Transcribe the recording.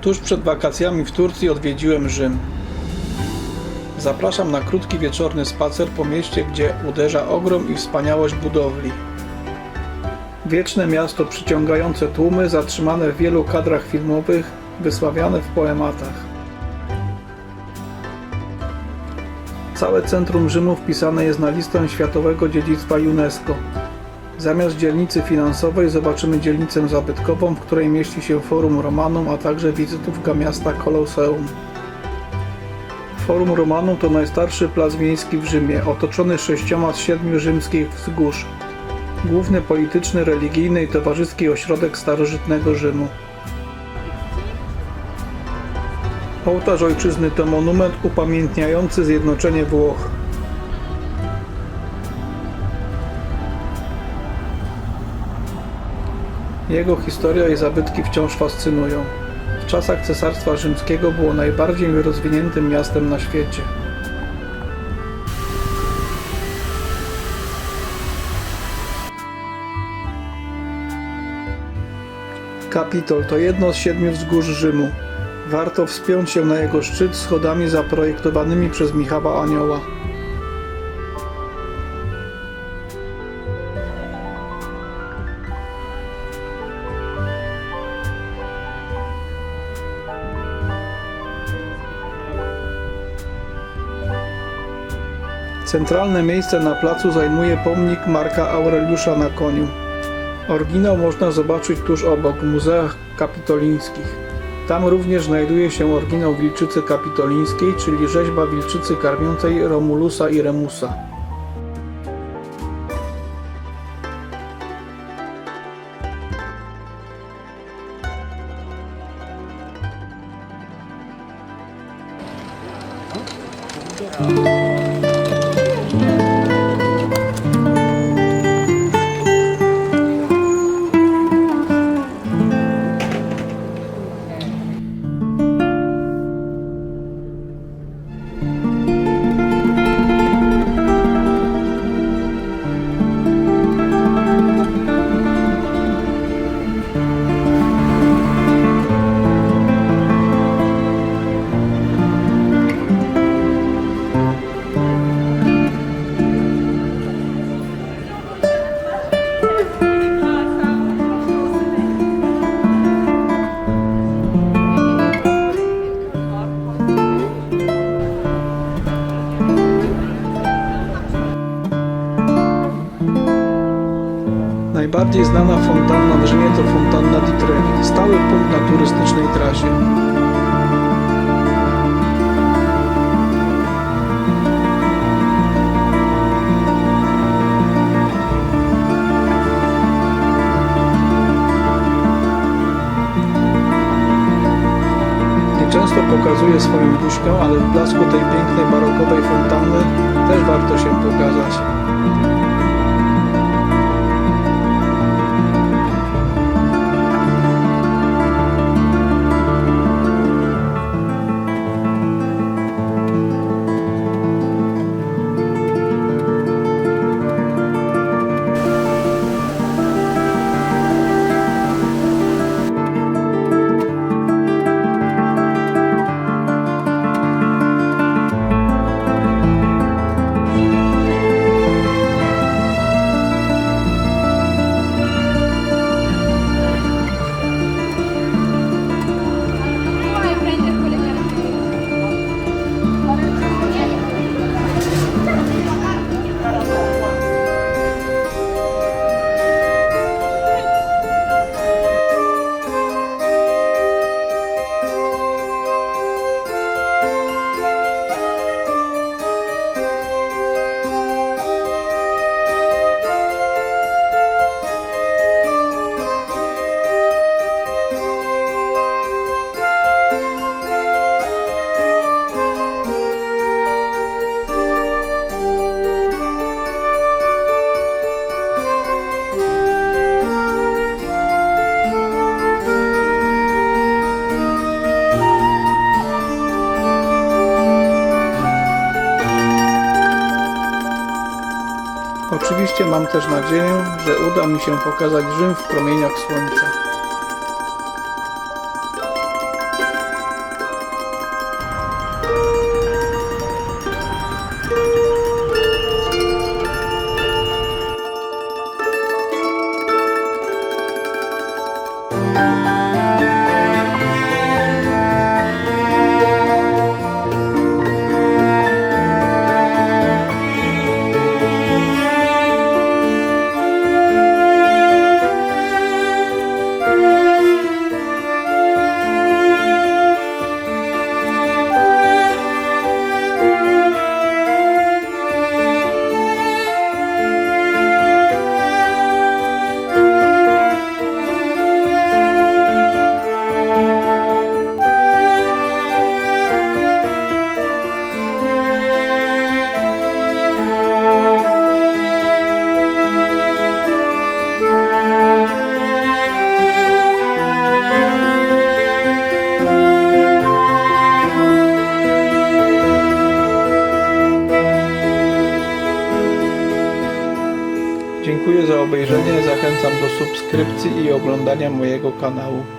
Tuż przed wakacjami w Turcji odwiedziłem Rzym. Zapraszam na krótki wieczorny spacer po mieście, gdzie uderza ogrom i wspaniałość budowli. Wieczne miasto przyciągające tłumy, zatrzymane w wielu kadrach filmowych, wysławiane w poematach. Całe centrum Rzymu wpisane jest na listę Światowego Dziedzictwa UNESCO. Zamiast dzielnicy finansowej zobaczymy dzielnicę zabytkową, w której mieści się Forum Romanum, a także wizytówka miasta Kolosseum. Forum Romanum to najstarszy plac miejski w Rzymie, otoczony sześcioma z siedmiu rzymskich wzgórz. Główny polityczny, religijny i towarzyski ośrodek starożytnego Rzymu. Ołtarz Ojczyzny to monument upamiętniający zjednoczenie Włoch. Jego historia i zabytki wciąż fascynują. W czasach Cesarstwa Rzymskiego było najbardziej rozwiniętym miastem na świecie. Kapitol to jedno z siedmiu wzgórz Rzymu. Warto wspiąć się na jego szczyt schodami zaprojektowanymi przez Michała Anioła. Centralne miejsce na placu zajmuje pomnik Marka Aureliusza na koniu. Oryginał można zobaczyć tuż obok w muzeach kapitolińskich. Tam również znajduje się oryginał wilczycy kapitolińskiej, czyli rzeźba wilczycy karmiącej Romulusa i Remusa. Najbardziej znana fontanna w Rzymie to fontanna di Trevi, stały punkt na turystycznej trasie. Nieczęsto pokazuje swoją buźkę, ale w blasku tej pięknej barokowej fontanny też warto się pokazać. Oczywiście mam też nadzieję, że uda mi się pokazać Rzym w promieniach słońca. Obejrzenie, zachęcam do subskrypcji i oglądania mojego kanału.